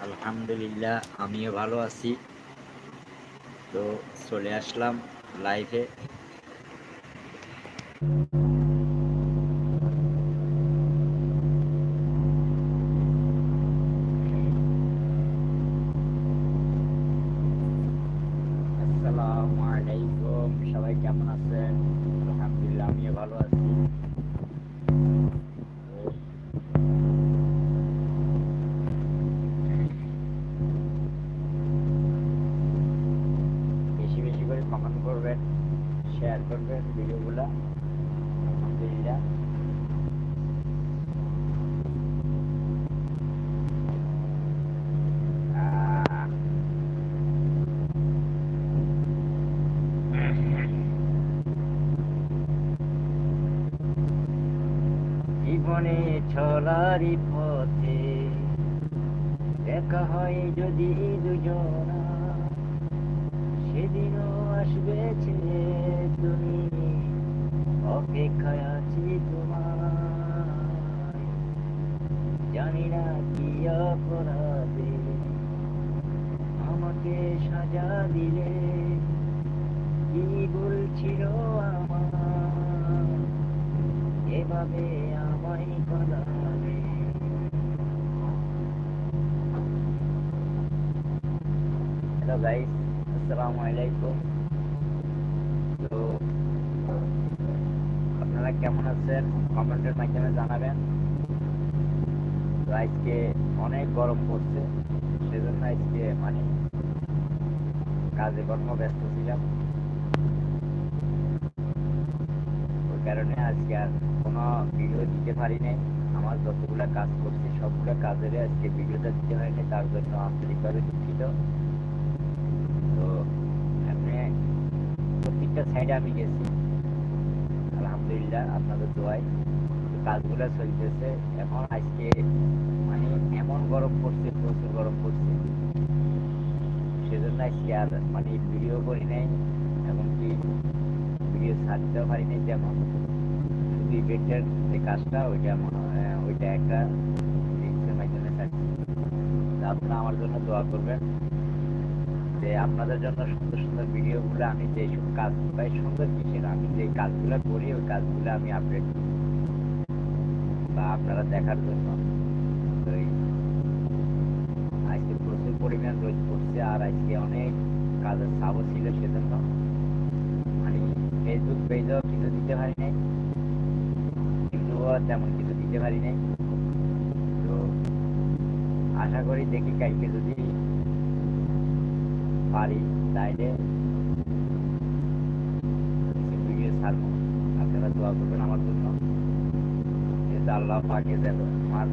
আলহামদুলিল্লাহ আমিও ভালো আছি। তো চলে আসলাম লাইভে আসসালামু আলাইকুম সবাই কেমন আছেন আলহামদুলিল্লাহ আমিও ভালো আছি বেশি বেশি করে কমেন্ট করবেন শেয়ার করবেন ভিডিওগুলো আলহামদুলিল্লাহ আহ, জীবনে চলারই পথে দেখা হয় যদি দুজনা, সেদিনও আসবে ছেলে তুমি, অপেক্ষায় আছি তোমার জানি না কি অপরাধে আমাকে সাজা দিলে, কি বলছিল আমার? এভাবে আমায় করাবে গাইস আসসালামু তো আপনারা কেমন আছেন? কমেন্টের মাধ্যমে জানাবেন। তো আজকে অনেক গরম পড়ছে। সেজন্য আজকে মানে কাজে কর্ম ব্যস্ত ছিলাম। ওই কারণে আজকে আর কোনো ভিডিও দিতে পারি নাই। আমার যতগুলো কাজ করছি, সবগুলো কাজের আজকে ভিডিওটা দিতে হয়নি। তার জন্য আন্তরিকভাবে দুঃখিত তো এমনি প্রত্যেকটা সাইডে আমি গেছি। আলহামদুলিল্লাহ আপনাদের দোয়াই কাজগুলো চলতেছে। এখন আজকে মানে এমন গরম পড়ছে, প্রচুর গরম পড়ছে। সেজন্য আজকে আর মানে ভিডিও করি নাই, এমনকি ভিডিও ছাড়তেও পারি নাই যেমন শুধু ইভেন্টের যে কাজটা, ওইটা ওইটা একটা আপনারা আমার জন্য দোয়া করবেন। যে আপনাদের জন্য সুন্দর সুন্দর ভিডিওগুলো আমি যেসব কাজ পাই সুন্দর কিসের আমি যে কাজগুলো করি, ওই কাজগুলো আমি আপডেট করি। বা আপনারা দেখার জন্য। আজকে প্রচুর পরিমাণ রোদ পড়ছে আর আজকে অনেক কাজের চাপও ছিল সেজন্য। মানে ফেসবুক পেজেও কিছু দিতে পারি নাই। ইউটিউবও তেমন কিছু দিতে পারি নাই। তো আশা করি দেখি কালকে যদি পারি তাইলে ভিডিও ছাড়বো আপনারা দোয়া করবেন আমার জন্য। যেহেতু আল্লাহ পাকে যেন আমার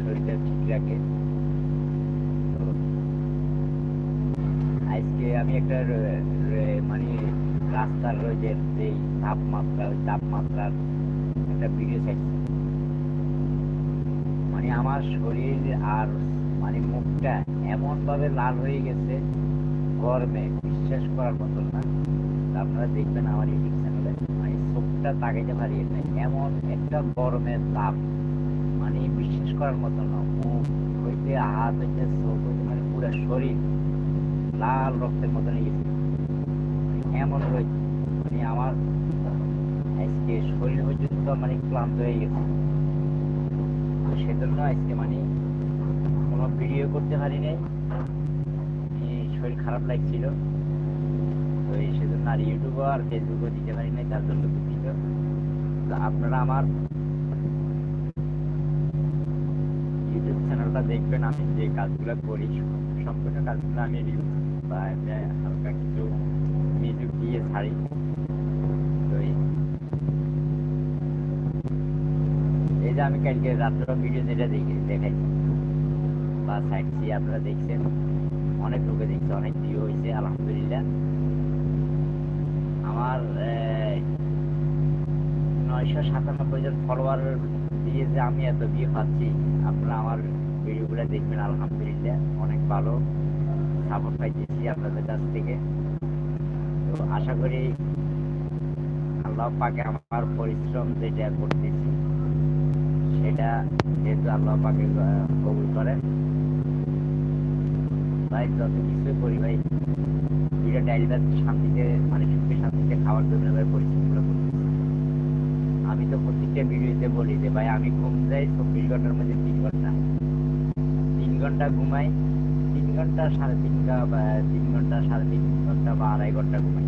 শরীরটা ঠিক রাখে। আজকে আমি একটা মানে রাস্তার রোজের যে তাপমাত্রা, ওই তাপমাত্রার একটা ভিডিও চাইছি মানে আমার শরীর আর মানে মুখটা এমন ভাবে লাল হয়ে গেছে গরমে বিশ্বাস করার মতন না। আপনারা দেখবেন আমার ইউটিউব চ্যানেলে মানে চোখটা তাকাইতে পারি না, এমন একটা গরমের তাপ। মানে বিশ্বাস করার মতন না। মুখ হইতে হাত হইতে চোখ হইতে মানে পুরো শরীর লাল রক্তের মতন গেছে। মানে এমন হয়েছে মানে আমার আজকে শরীর পর্যন্ত মানে ক্লান্ত হয়ে গেছে। সেজন্য আজকে মানে কোনো ভিডিও করতে পারি নাই। এই শরীর খারাপ লাগছিল। তো এই সেজন্য আর আর ফেসবুকও দিতে পারি নাই, তার জন্য দুঃখিত। তো আপনারা আমার ইউটিউব চ্যানেলটা দেখবেন, আমি যে কাজগুলো করি, সম্পূর্ণ কাজগুলো আমি রিলস বা হালকা কিছু মিউজিক দিয়ে ছাড়ি। এই যে আমি কালকে রাত্রে ভিডিও যেটা দেখি দেখাইছি। বা সাইটছি আপনারা দেখছেন। অনেক লোকে দেখছে, অনেক ভিউ হয়েছে, আলহামদুলিল্লাহ। আমার নয়শো সাতানব্বই জন ফলোয়ার দিয়ে যে আমি এত ভিউ পাচ্ছি, আপনারা আমার ভিডিওগুলো দেখবেন, আলহামদুলিল্লাহ। অনেক ভালো সাপোর্ট পাইতেছি আপনাদের কাছ থেকে। তো আশা করি আল্লাহ পাকে আমার পরিশ্রম যেটা করতেছি, সেটা যেহেতু আল্লাহ পাকে কবুল করে ভাই যত কিছু করি ভাই দুইটা শান্তিতে মানে সুখে শান্তিতে খাওয়ার জন্য ভাই পরিশ্রমগুলো আমি তো প্রত্যেকটা ভিডিওতে বলি যে, ভাই, আমি ঘুম যাই চব্বিশ ঘণ্টার মধ্যে তিন ঘণ্টা। তিন ঘণ্টা ঘুমাই, তিন ঘণ্টা সাড়ে তিন ঘণ্টা তিন ঘণ্টা সাড়ে তিন ঘণ্টা বা আড়াই ঘণ্টা ঘুমাই।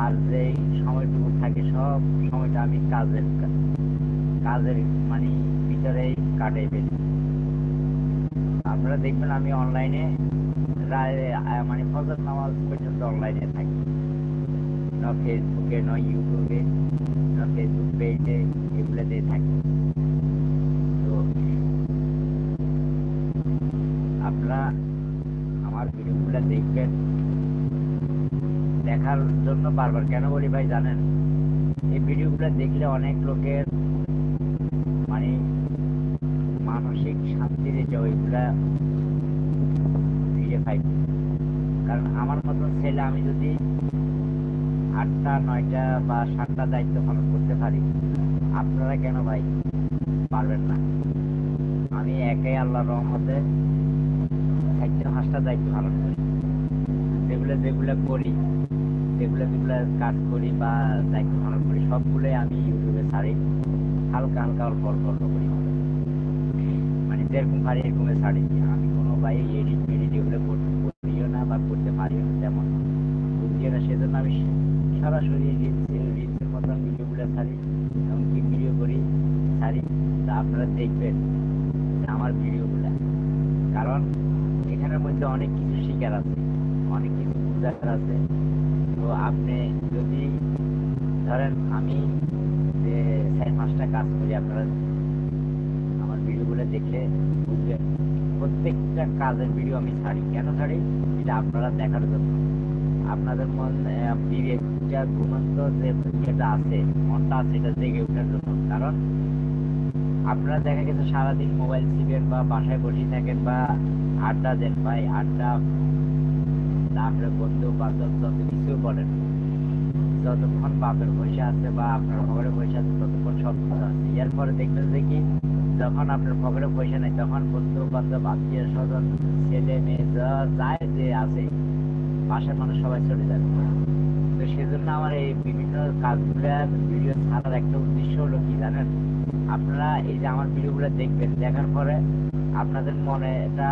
আর যে সময়টুকু থাকে সব সময়টা আমি কাজের কাজের মানে ভিতরেই কাটাই ফেলি। আপনারা দেখবেন আমি অনলাইনে মানে ফজর নামাজ পর্যন্ত অনলাইনে থাকি। না ফেসবুকে না ইউটিউবে না ফেসবুক পেজে এগুলোতে থাকি। তো আপনারা আমার ভিডিওগুলো দেখবেন, দেখার জন্য বারবার কেন বলি ভাই জানেন? এই ভিডিওগুলো দেখলে অনেক লোকের মানে মানসিক শান্তি যেটা ওইগুলা ফিরে পাই। কারণ আমার মতন ছেলে আমি যদি আটটা, নয়টা বা সাতটা দায়িত্ব পালন করতে পারি, আপনারা কেন ভাই পারবেন না? আমি একাই আল্লাহর রহমতে চারটা, পাঁচটা দায়িত্ব পালন করি। যেগুলো যেগুলো করি, যেগুলো যেগুলো কাজ করি বা দায়িত্ব পালন করি, সবগুলোই আমি ইউটিউবে ছাড়ি। হালকা হালকা অল্প অল্প করি। যেরকম পারি এরকমই ছাড়ি আমি কোনো ভাই এডিট মেডিট এগুলো করিও না বা করতে পারিও না, তেমন বুঝিও না, সেজন্য আমি সরাসরি রিলস রিলসের মতন ভিডিওগুলো ছাড়ি, এমনকি ভিডিও করি, ছাড়ি। তা আপনারা দেখবেন আমার ভিডিওগুলো। কারণ এখানের মধ্যে অনেক কিছু শিকার আছে, অনেক কিছু বুঝার আছে। তো আপনি যদি ধরেন আমি যে চার পাঁচটা কাজ করি, আপনারা ভিডিওগুলো দেখলে বুঝবেন প্রত্যেকটা কাজের ভিডিও আমি ছাড়ি। কেন ছাড়ি? এটা আপনারা দেখার জন্য। আপনাদের মন বিবেকটা ঘুমন্ত যে ইয়েটা আছে, মনটা আছে, এটা জেগে ওঠার জন্য। কারণ আপনারা দেখা গেছে সারাদিন মোবাইল ছিবেন বা বাসায় বসে থাকেন বা আড্ডা দেন। ভাই, আড্ডা তারপরে বন্ধু বান্ধব যত কিছু বলেন, যতক্ষণ বাপের পয়সা আছে বা আপনার পকেটে পয়সা আছে, ততক্ষণ সব কিছু আছে। এরপরে দেখবেন যে কি যখন আপনার পকেটে পয়সা নেই, তখন বন্ধু বান্ধব আত্মীয় স্বজন, ছেলে মেয়ে যা যায় যে আছে, বাসার মানুষ সবাই চলে যাবে তো সেজন্য আমার এই বিভিন্ন কাজগুলো, ভিডিও ছাড়ার একটা উদ্দেশ্য হলো কি জানেন? আপনারা এই যে আমার ভিডিওগুলো দেখবেন, দেখার পরে আপনাদের মনে এটা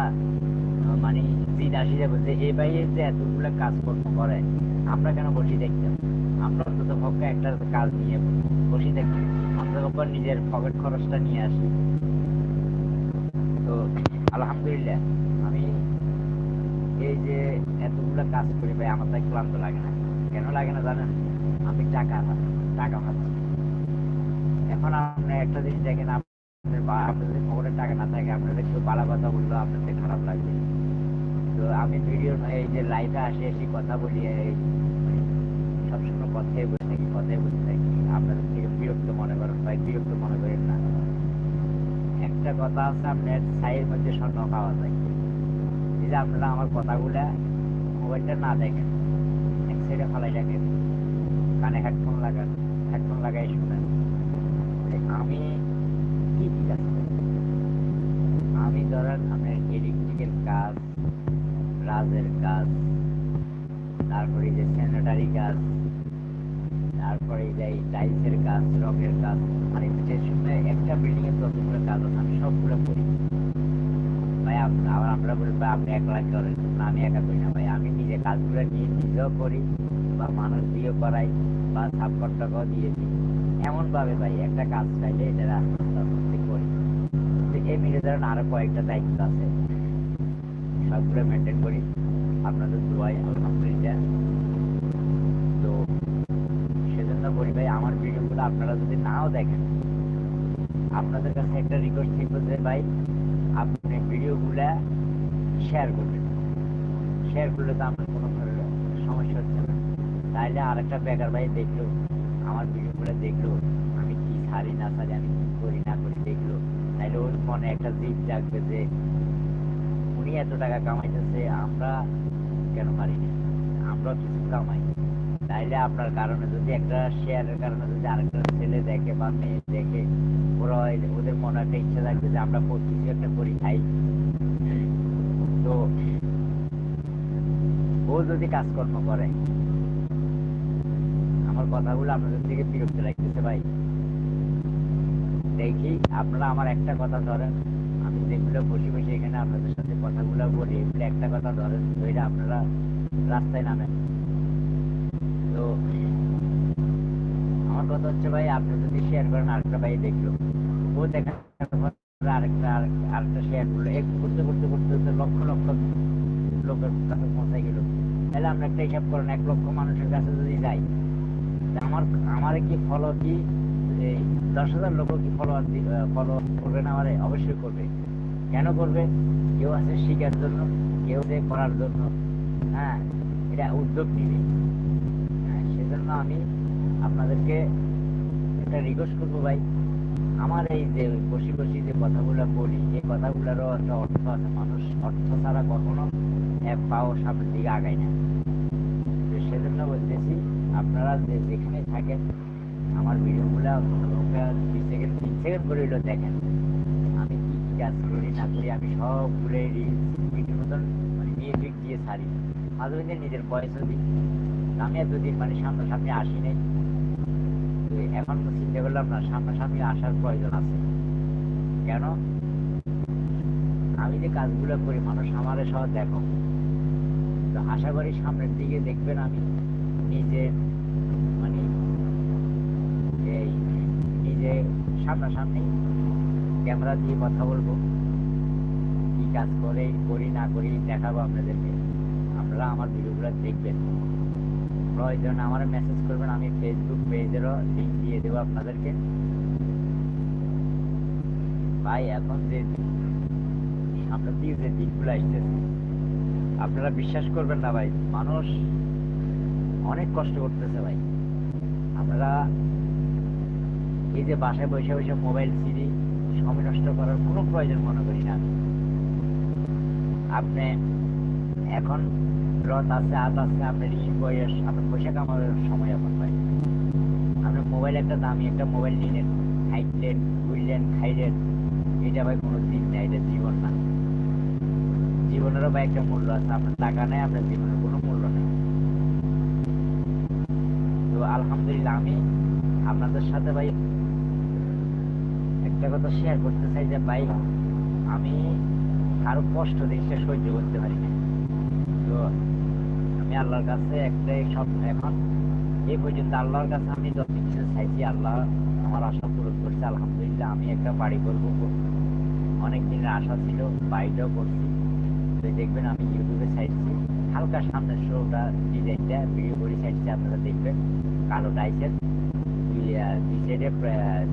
মানে দিন আসি যাবে যে এই বাইরে যে এতগুলো কাজকর্ম করে আমরা কেন বসে দেখতাম? আমরা অন্তত পক্ষে একটা কাজ নিয়ে বসে থাকি অন্তত পক্ষে নিজের পকেট খরচটা নিয়ে আসি। তো আলহামদুলিল্লাহ, আমি এই যে এতগুলো কাজ করি ভাই, আমার তাই ক্লান্ত লাগে না। কেন লাগে না জানেন? আমি টাকা টাকা পাচ্ছি এখন আপনি একটা জিনিস দেখেন, আপনাদের বা- আপনাদের খবরে টাকা না থাকে, আপনাদের কেউ বালা কথা বলল আপনাদের খারাপ লাগবে তো আমি ভিডিও এই যে লাইভে আসে, এসে কথা বলি, এই সবসময় কথাই বলে থাকি কথাই বলে থাকি আপনাদের থেকে বিরক্ত মনে করেন ভাই, বিরক্ত মনে করেন না। একটা কথা আছে আপনার ছাইয়ের মধ্যে স্বর্ণ পাওয়া যায়। এই যে আপনারা আমার কথাগুলা মোবাইলটা না দেখেন, এক সাইডে ফালাই রাখেন, কানে হেডফোন লাগান হেডফোন লাগাই শুনেন। আমি কি কি কাজ আমি ধরেন আপনার ইলেকট্রিকের কাজ, রাজের কাজ, তারপরে যে স্যানিটারি কাজ তারপরে এই টাইলসের কাজ রঙের কাজ মানে একটা বিল্ডিং এর যতগুলো কাজ আছে আমি সবগুলো করি। ভাই আবার আমরা বলি ভাই, আপনি একলা করেন? আমি একা করি না, ভাই। আমি নিজে কাজগুলো নিয়ে নিজেও করি, বা মানুষ দিয়েও করাই, বা সাবকন্ট্রাক্টও দিয়েছি। এমন ভাবে ভাই, একটা কাজ চাইলে এটা আস্তে আস্তে করি। তো এই মিলে ধরেন আরও কয়েকটা দায়িত্ব আছে। সবগুলো মেনটেন করি। আপনাদের দোয়াই আলহামদুলিল্লাহ তো বলি ভাই, আমার ভিডিওগুলো আপনারা যদি নাও দেখেন, আপনাদের কাছে একটা রিকোয়েস্ট থাকবে যে ভাই, আপনি ভিডিওগুলা শেয়ার করবেন। শেয়ার করলে তো আপনার কোনো ধরনের সমস্যা হচ্ছে না। তাইলে আরেকটা বেকার ভাই দেখল, আমার ভিডিওগুলো দেখল, আমি কি ছাড়ি না ছাড়ি, আমি কি করি না করি দেখল, তাইলে ওর মনে একটা জিদ জাগবে যে উনি এত টাকা কামাইতেছে, আমরা কেন পারি না? আমরা কিছু কামাই। তাইলে আপনার কারণে যদি একটা শেয়ারের কারণে যদি আরেকটা ছেলে দেখে বা মেয়ে দেখে, ওরা ওদের মনে একটা ইচ্ছা থাকবে যে আমরা কিছু একটা করি খাই। তো ও যদি কাজকর্ম করে, আমার কথাগুলো আপনাদের থেকে বিরক্ত লাগতেছে ভাই। দেখি আপনারা আমার একটা কথা ধরেন, আমি যেগুলো বসে বসে এখানে আপনাদের সাথে কথাগুলো বলি একটা কথা ধরেন ধরে আপনারা রাস্তায় নামেন। তো আমার কথা হচ্ছে ভাই, আপনি যদি শেয়ার করেন, আরেকটা ভাই দেখল। ও দেখা আরেকটা আরেকটা শেয়ার করল। এক করতে করতে করতে করতে লক্ষ লক্ষ লোকের কাছে পৌঁছাই গেল। তাহলে আমরা একটা হিসাব করেন, এক লক্ষ মানুষের কাছে যদি যাই আমার আমার কি ফলো কি দশ হাজার লোক কি ফলো ফলো করবে না আমারে? অবশ্যই করবে। কেন করবে? কেউ আছে শিখার জন্য, কেউ করার জন্য। হ্যাঁ এটা উদ্যোগ নিবে। সেজন্য আমি আপনাদেরকে একটা রিকোয়েস্ট করব ভাই। আমার এই যে বসি বসি যে কথাগুলো বলি এই কথাগুলোরও একটা অর্থ আছে। মানুষ অর্থ ছাড়া কখনো এক পাও সামনের দিকে আগায় না। তো সেজন্য বলতেছি, আপনারা যে যেখানে থাকেন, আমার ভিডিওগুলো দুই সেকেন্ড তিন সেকেন্ড করে হলেও দেখেন। আমি কি কি কাজ করি, না করি, আমি সবগুলো রিলস ভিডিওর মতন মানে মিউজিক দিয়ে ছাড়ি। মাঝে মাঝে নিজের বয়সও দিই। আমি এতদিন মানে সামনাসামনি আসি নাই এখন চিন্তা করলাম না, সামনাসামনি আসার প্রয়োজন আছে। কেন? আমি যে কাজগুলো করি, মানুষ আমারে সহ দেখো। তো আশা করি সামনের দিকে দেখবেন আমি নিজে মানে এই নিজে সামনাসামনি ক্যামেরা দিয়ে কথা বলব। কি কাজ করে, করি না করি দেখাবো আপনাদেরকে। আপনারা আমার ভিডিওগুলো দেখবেন। আমার মেসেজ করবেন, আমি ফেসবুক পেজেরও লিঙ্ক দিয়ে দেবো আপনাদেরকে। ভাই, এখন যে সামনের দিকে যে দিকগুলো আসতেছে, আপনারা বিশ্বাস করবেন না ভাই, মানুষ অনেক কষ্ট করতেছে ভাই। আমরা এই যে বাসায় বসে বসে মোবাইল সিডি সময় নষ্ট করার কোনো প্রয়োজন মনে করি না। আপনি এখন রথ আছে, হাত আছে আপনার এই বয়স আপনার পয়সা কামানোর সময় এখন ভাই আপনি মোবাইল একটা দামি একটা মোবাইল নিলেন, খাইলেন, ঘুরলেন, খাইলেন, এটা ভাই কোনো দিন নেই, এটা জীবন না। জীবনেরও ভাই একটা মূল্য আছে, আপনার টাকা নেই, আপনার জীবনের কোনো মূল্য নেই। তো আলহামদুলিল্লাহ আমি আপনাদের সাথে ভাই একটা কথা শেয়ার করতে চাই যে ভাই, আমি আরও কষ্ট জিনিসটা সহ্য করতে পারি না আমি আল্লাহর কাছে একটাই স্বপ্ন এখন। এই পর্যন্ত আল্লাহর কাছে আমি যত কিছু চাইছি, আল্লাহ আমার আশা পূরণ করছে, আলহামদুলিল্লাহ আমি একটা বাড়ি করব। অনেক দিনের আশা ছিল, বাড়িটাও করছি। তো দেখবেন আমি ইউটিউবে ছাড়ছি হালকা সামনের শোটা, ডিজাইনটা ভিডিও করে ছাড়ছি আপনারা দেখবেন। কালো টাইসের দুই সাইডে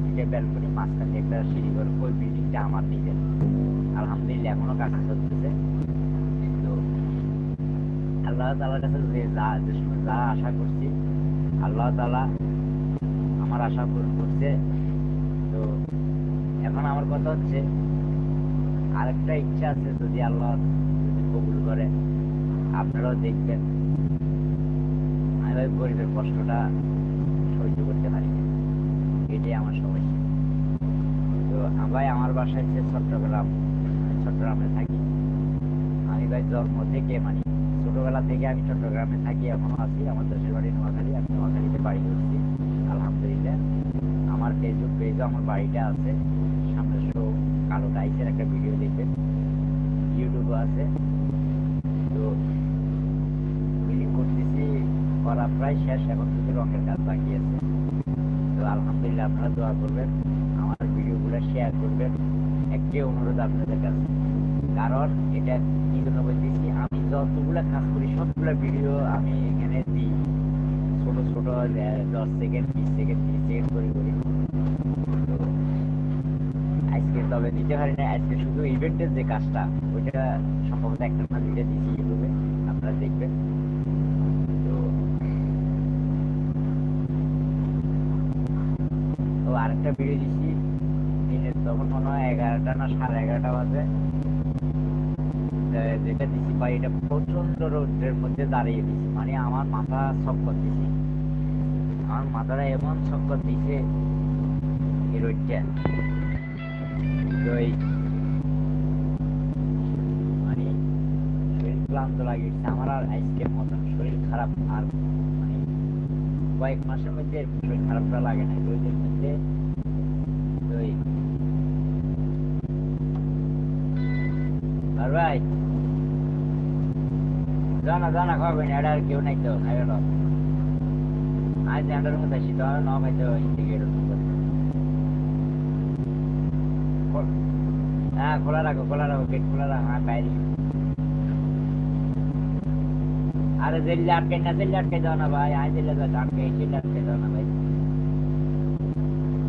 দুইটা ব্যালকনি মাঝখানে একটা সিঁড়ি করে ওই বিল্ডিংটা আমার নিজের। আলহামদুলিল্লাহ এখনও কাজ চলতেছে। আল্লাহ তালার কাছে যে যা যে সময় যা আশা করছি, আল্লাহ তালা আমার আশা পূরণ করছে। তো এখন আমার কথা হচ্ছে, আরেকটা ইচ্ছা আছে যদি আল্লাহ যদি কবুল করে, আপনারাও দেখবেন। আমি গরিবের কষ্টটা সহ্য করতে পারি। এটাই আমার সমস্যা। তো ভাই, আমার বাসায় হচ্ছে চট্টগ্রাম। চট্টগ্রামে থাকি। আমি ভাই জন্ম থেকে মানে। ছোটবেলা থেকে আমি চট্টগ্রামে থাকি, এখনও আছি। আমার দেশের বাড়ি নোয়াখালী, আমি নোয়াখালীতে বাড়ি করছি। আলহামদুলিল্লাহ, আমার ফেসবুক পেজও আমার বাড়িটা আছে। সামনে শো, কালো টাইসের একটা ভিডিও দেখবেন। ইউটিউবও আছে। তো বিলিং করতেছি, করা প্রায় শেষ, এখন শুধু রঙের কাজ বাকি আছে। তো আলহামদুলিল্লাহ আপনারা দোয়া করবেন, আমার ভিডিওগুলো শেয়ার করবেন। একটাই অনুরোধ আপনাদের কাছে। কারণ এটা জন্য বলতেছি, আমি যতগুলা কাজ করি, সবগুলা ভিডিও আমি এখানে দিই। ছোট ছোট দশ সেকেন্ড বিশ সেকেন্ড তিরিশ সেকেন্ড করে করি। তো আজকে তবে দিতে পারি না, আজকে শুধু ইভেন্টের যে কাজটা, ওইটা সম্ভবত একটা না দুইটা দিচ্ছি ইউটিউবে, আপনারা দেখবেন। আরেকটা ভিডিও দিচ্ছি তখন মনে হয় এগারোটা না সাড়ে এগারোটা বাজে। যেটা দিছি ভাই, এটা প্রচণ্ড রৌদ্রের মধ্যে দাঁড়িয়ে দিছি। মানে আমার মাথা চক্কর দিছি। আমার মাথাটা এমন চক্কর দিছে এই তো এই মানে শরীর ক্লান্ত লাগিয়েছে। আমার আর আজকের মতন শরীর খারাপ আর মানে কয়েক মাসের মধ্যে শরীর খারাপটা লাগে না রোদের মধ্যে আর জানা জানা খাবে আর কেউ নাই তো আর হ্যাঁ খোলা রাখো খোলা রাখো গেট খোলা রাখো বাইরে আরে জেলে আটকে না জেলে আটকে দাও না ভাই আজ জেলে আটকে জেলে আটকে না ভাই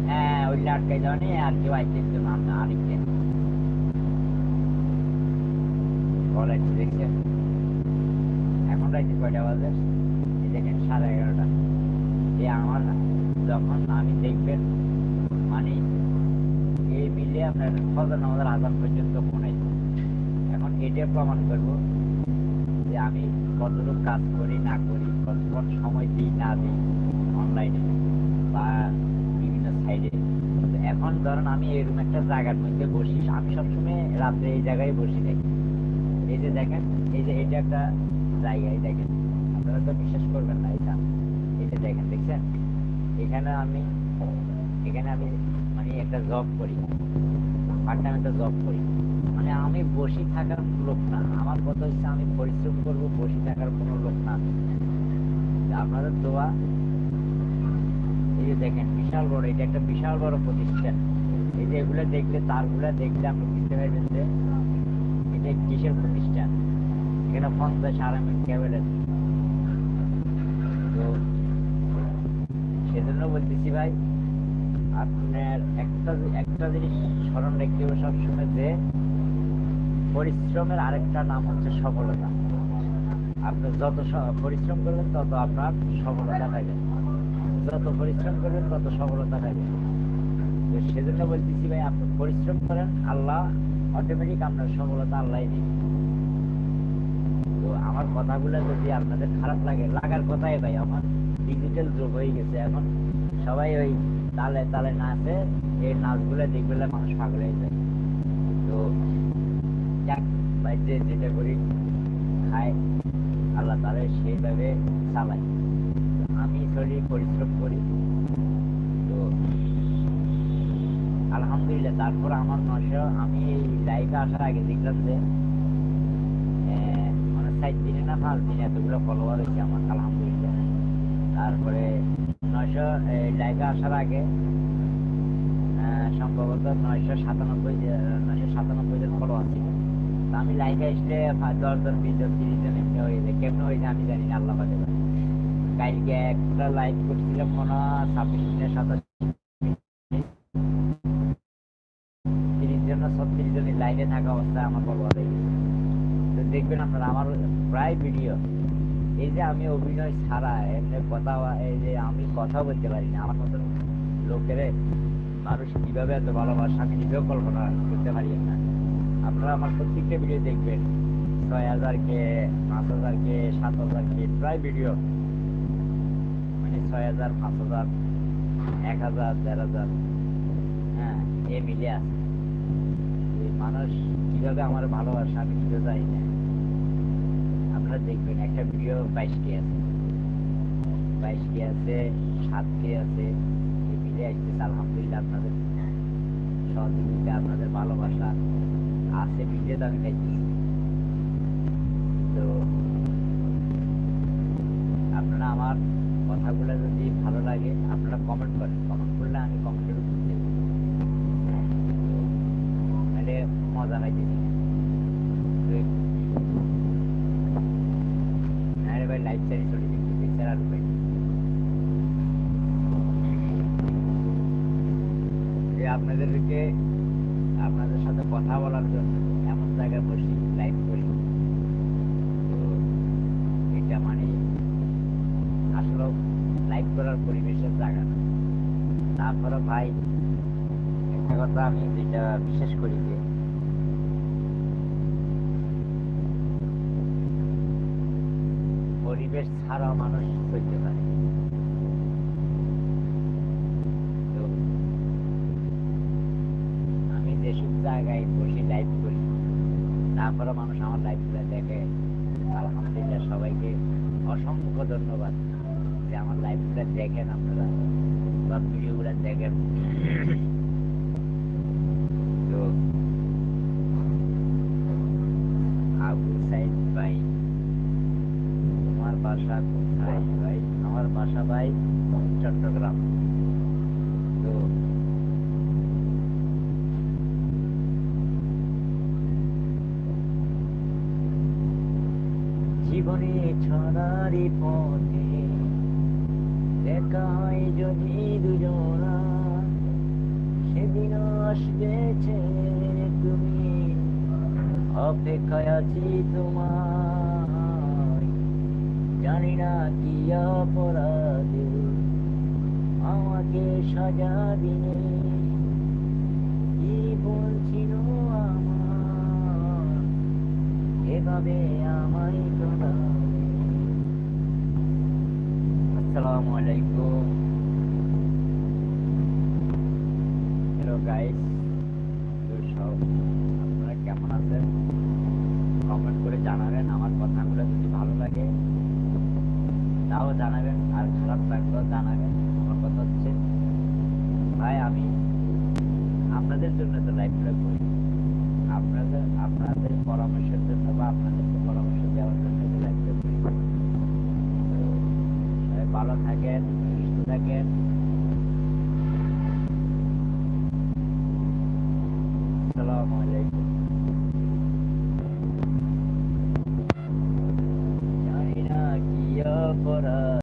হ্যাঁ ওই আটকে দাও নি আর কেউ আইতে তো না না এখন রাইতে কয়টা বাজে? দেখেন সাড়ে এগারোটা। এই আমার যখন আমি দেখবেন মানে এই মিলে আপনার ফজর নামাজের আজান পর্যন্ত এখন এটা প্রমাণ করব যে আমি কতটুকু কাজ করি, না করি কতক্ষণ সময় দিই, না দিই অনলাইনে বা বিভিন্ন সাইডে এখন ধরেন আমি এরকম একটা জায়গার মধ্যে বসি, আমি সবসময় রাত্রে এই জায়গায় বসে থাকি এই যে দেখেন, এই যে এটা একটা জায়গা এই দেখেন। আপনারা তো বিশ্বাস করবেন না, এটা। এই যে দেখেন, দেখছেন? এখানে আমি এখানে আমি মানে একটা জব করি। পার্ট টাইম একটা জব করি। মানে আমি বসে থাকার লোক না। আমার কথা হচ্ছে আমি পরিশ্রম করব, বসে থাকার কোনো লোক না। আপনাদের দোয়া, এই যে দেখেন, বিশাল বড়, এটা একটা বিশাল বড় প্রতিষ্ঠান। এই যে এগুলো দেখলে, তারগুলো দেখলে আপনি বুঝতে পারবেন যে কিসের প্রতিষ্ঠান? এখানে পঞ্চাশ আরামের আছে। তো সেজন্য বলতেছি ভাই, আপনার একটা একটা জিনিস স্মরণ যে, পরিশ্রমের আরেকটা নাম হচ্ছে সফলতা। আপনি যত পরিশ্রম করবেন তত আপনার সফলতা পাবেন যত পরিশ্রম করবেন তত সফলতা তো সেজন্য বলতেছি ভাই, আপনি পরিশ্রম করেন, আল্লাহ অটোমেটিক আপনার সফলতা আল্লাহ দিবে তো আমার কথাগুলো যদি আপনাদের খারাপ লাগে, লাগার কথাই ভাই, আমার ডিজিটাল যুগ হয়ে গেছে। এখন সবাই ওই তালে তালে নাচে, এই নাচগুলো দেখলে মানুষ পাগল হয়ে যায়। তো যাক ভাই, যে যেটা করি খায় আল্লাহ তালে সেইভাবে চালাই তো আমি শরীর পরিশ্রম করি। তো আলহামদুলিল্লাহ, তারপর আমার নশো আমি এই লাইফে আসার আগে দেখলাম যে মানে সাত দিনে না পাঁচ দিনে এতগুলো ফলোয়ার হয়েছে আমার, আলহামদুলিল্লাহ। তারপরে নয়শো লাইভে আসার আগে সম্ভবত নয়শো সাতানব্বই নয়শো সাতানব্বই জন ফলোয়ার ছিল। তা আমি লাইভে আসলে দশ জন, বিশ জন, তিরিশ জন এমনি হয়ে যায়। কেমন হয়ে যায় আমি জানি না, আল্লাহ কালকে একটা লাইভ করছিলাম মনে হয় ছাব্বিশ মিনিট সাতাশ লাইভে থাকা অবস্থায় আমার ফলোয়ার হয়ে গেছে। তো দেখবেন আপনারা, আমার প্রায় ভিডিও এই যে আমি অভিনয় ছাড়া, এমনি কথা এই যে আমি কথা বলতে পারি না, আমার মতন লোকের মানুষ কীভাবে এত ভালোবাসা, আমি নিজেও কল্পনা করতে পারি না। আপনারা আমার প্রত্যেকটা ভিডিও দেখবেন। ছয় হাজার কে, পাঁচ হাজার কে, সাত হাজার কে, প্রায় ভিডিও মানে ছয় হাজার, পাঁচ হাজার, এক হাজার, দেড় হাজার। হ্যাঁ এ মিলে আছে। মানুষ কীভাবে আমার ভালোবাসা, আমি নিজেও জানি না। আপনারা দেখবেন, একটা ভিডিও বাইশ কে আছে। বাইশ কে আছে সাত কে আছে মিলে আসতেছে, আলহামদুলিল্লাহ আপনাদের সহযোগিতা, আপনাদের ভালোবাসা আছে ভিডিও তো আমি পাইতেছি তো আপনারা আমার কথাগুলো যদি ভালো লাগে, আপনারা কমেন্ট করেন। কমেন্ট করলে আমি কমেন্টের উত্তর দেবো তো তাহলে আরে ভাই স্টাইল চলে বেচারা আপনাদেরকে আপনাদের সাথে কথা বলার জন্য এমন জায়গায় বসি লাইভ করি। তো এটা মানে আসলে লাইভ করার পরিবেশের জায়গা না। তারপরে ভাই, একটা কথা আমি যেটা বিশ্বাস করি যে পরিবেশ ছাড়াও মানুষ চলতে পারে। আমি যেসব জায়গায় বসে লাইভ করি তারপরে মানুষ আমার লাইফগুলো দেখে, আলহামদুলিল্লাহ সবাইকে অসংখ্য ধন্যবাদ যে আমার লাইফগুলো দেখেন আপনারা বা ভিডিওগুলো দেখেন। তো আবু সাইদ ভাই বাসা কোথায় ভাই? আমার বাসা ভাই চট্টগ্রাম। তো জীবনে ছড়ারি পথে দেখা যদি দুজনা সেদিন আসবেছে তুমি। অপেক্ষায় আছি তোমার জানি না কি অপরাধে আমাকে সাজা দিনে কি বলছিল আমার এভাবে আমায় তোলাবে আসসালামু আলাইকুম হ্যালো গাইস সব আপনারা কেমন আছেন কমেন্ট করে জানাবেন আমার কথাগুলো যদি ভালো লাগে তাও জানাবেন, আর খারাপ লাগলেও জানাবেন। আমার কথা হচ্ছে, ভাই, আমি আপনাদের জন্য তো লাইফটা করি। আপনাদের আপনাদের পরামর্শের জন্য বা আপনাদেরকে পরামর্শ দেওয়ার জন্য তো লাইভটা করি। ভালো থাকেন, সুস্থ থাকেন। আসসালামু আলাইকুম।